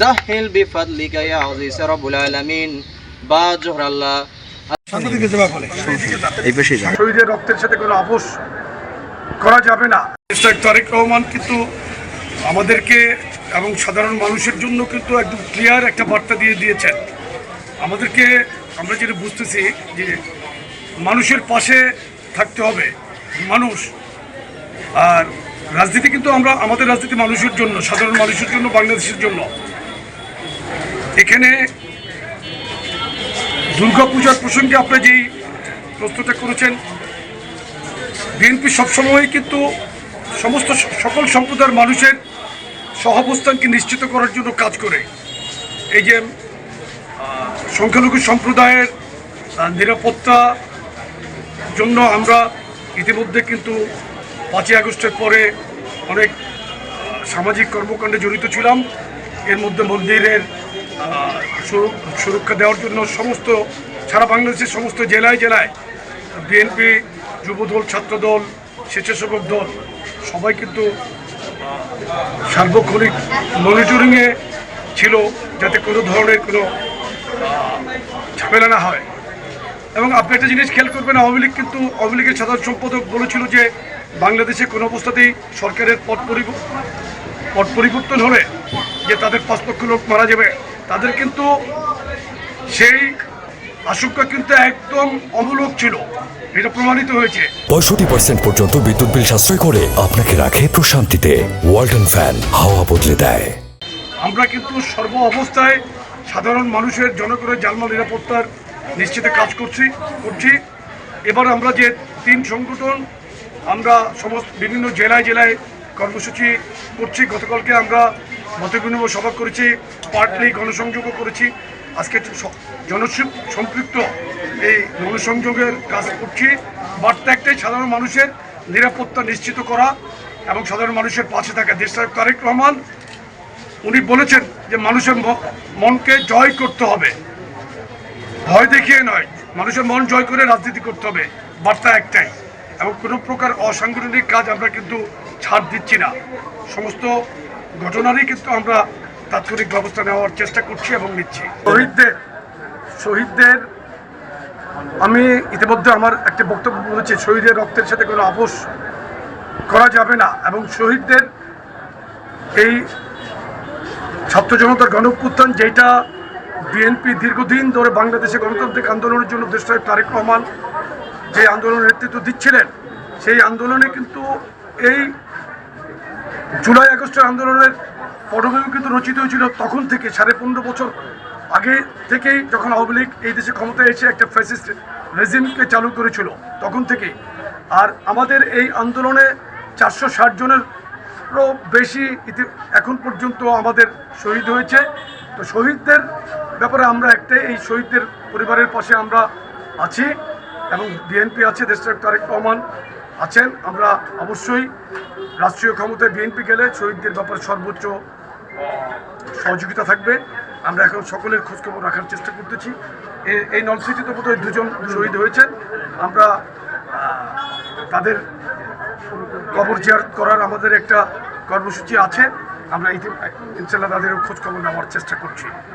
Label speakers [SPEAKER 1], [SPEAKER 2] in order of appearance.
[SPEAKER 1] সাহিল বিফাদলিকা ইয়া আজিজ রব্বুল আলামিন। বা জোহরাল্লাহ
[SPEAKER 2] এই পেশে
[SPEAKER 3] শহীদের রক্তের সাথে কোনো আপোষ করা যাবে না। মিস্টার তারেক রহমান কিন্তু আমাদেরকে এবং সাধারণ মানুষের জন্য কিন্তু একদম ক্লিয়ার একটা বার্তা দিয়ে দিয়েছেন। আমাদেরকে আমরা যেটা বুঝতেছি যে মানুষের পাশে থাকতে হবে মানুষ। আর রাজনীতি কিন্তু আমরা আমাদের রাজনীতি মানুষের জন্য সাধারণ মানুষের জন্য বাংলাদেশের জন্য। এখানে দুর্গাপূজার প্রসঙ্গে আপনি যেই প্রশ্নটা করেছেন, বিএনপি সবসময় কিন্তু সমস্ত সকল সম্প্রদায়ের মানুষের সহাবস্থানকে নিশ্চিত করার জন্য কাজ করে। এই যে সংখ্যালঘু সম্প্রদায়ের নিরাপত্তা জন্য আমরা ইতিমধ্যে কিন্তু পাঁচই আগস্টের পরে অনেক সামাজিক কর্মকাণ্ডে জড়িত ছিলাম। এর মধ্যে মন্দিরের সুরক্ষা দেওয়ার জন্য সমস্ত সারা বাংলাদেশের সমস্ত জেলায় জেলায় বিএনপি, যুবদল, ছাত্রদল, স্বেচ্ছাসেবক দল, সবাই কিন্তু সার্বক্ষণিক মনিটরিংয়ে ছিল যাতে কোনো ধরনের কোনো ঝামেলা না হয়। এবং আপনি একটা জিনিস খেয়াল করবেন, আওয়ামী লীগ কিন্তু, আওয়ামী লীগের সাধারণ সম্পাদক বলেছিল যে বাংলাদেশে কোনো অবস্থাতেই সরকারের পট পরিবর্তন হলে যে তাদের পাঁচ লক্ষ লোক মারা যাবে তাদের কিন্তু সেই আশঙ্কা কিন্তু একদম অমূলক ছিল। এটা প্রমাণিত হয়েছে।
[SPEAKER 4] পঁয়ষট্টি পার্সেন্ট পর্যন্ত বিদ্যুৎ বিল সাশ্রয় করে আপনাকে রাখে প্রশান্তিতে ওয়ালটন ফ্যান হাওয়া বদলে দেয়।
[SPEAKER 3] আমরা কিন্তু সর্ব অবস্থায় সাধারণ মানুষের জনগণের জালমাল নিরাপত্তার নিশ্চিতে কাজ করছি করছি। এবার আমরা যে তিন সংগঠন আমরা সমস্ত বিভিন্ন জেলায় জেলায় কর্মসূচি করছি। গতকালকে আমরা মতবিনিময় সভা করেছি পার্টলি গণসংযোগও করেছি। আজকে স- সম্পৃক্ত এই গণসংযোগের কাজ করছি। বার্তা একটাই, সাধারণ মানুষের নিরাপত্তা নিশ্চিত করা এবং সাধারণ মানুষের পাশে থাকা। দেশনায়ক তারেক রহমান, উনি বলেছেন যে মানুষের মনকে জয় করতে হবে। ভয় দেখিয়ে নয়, মানুষের মন জয় করে রাজনীতি করতে হবে। বার্তা একটাই। এবং কোনো প্রকার অসাংগঠনিক কাজ আমরা কিন্তু ছাড় দিচ্ছি না। সমস্ত ঘটনারই কিন্তু আমরা তাৎক্ষণিক ব্যবস্থা নেওয়ার চেষ্টা করছি এবং নিচ্ছি। শহীদদের শহীদদের, আমি ইতিমধ্যে আমার একটা বক্তব্য বলেছি, শহীদের রক্তের সাথে কোনো আপোষ করা যাবে না এবং শহীদদের এই ছাত্র জনতার গণঅভ্যুত্থান যেটা বিএনপি দীর্ঘদিন ধরে বাংলাদেশে গণতান্ত্রিক আন্দোলনের জন্য দেশটায় তারেক রহমান যে আন্দোলনের নেতৃত্ব দিচ্ছিলেন, সেই আন্দোলনে কিন্তু এই জুলাই আগস্টের আন্দোলনের পটভূমি কিন্তু রচিত হয়েছিল তখন থেকে, সাড়ে পনেরো বছর আগে থেকেই যখন আওয়ামী লীগ এই দেশে ক্ষমতায় এসে একটা ফ্যাসিস্ট রেজিমকে চালু করেছিল, তখন থেকেই আর আমাদের এই আন্দোলনে চারশো ষাট জনেরও বেশি ইতি- এখন পর্যন্ত আমাদের শহীদ হয়েছে। তো শহীদদের ব্যাপারে আমরা একটাই, এই শহীদদের পরিবারের পাশে আমরা আছি এবং বিএনপি আছে দেশটার তারেক রহমান আছেন। আমরা অবশ্যই রাষ্ট্রীয় ক্ষমতায় বিএনপি গেলে শহীদদের ব্যাপারে সর্বোচ্চ সহযোগিতা থাকবে। আমরা এখন সকলের খোঁজখবর রাখার চেষ্টা করতেছি। এই নলসিটিতে বোধহয় দুজন শহীদ হয়েছেন। আমরা তাদের কবর জিয়ারত করার আমাদের একটা কর্মসূচি আছে। আমরা ইতি- ইনশাল্লাহ তাদের খোঁজখবর নেওয়ার চেষ্টা করছি।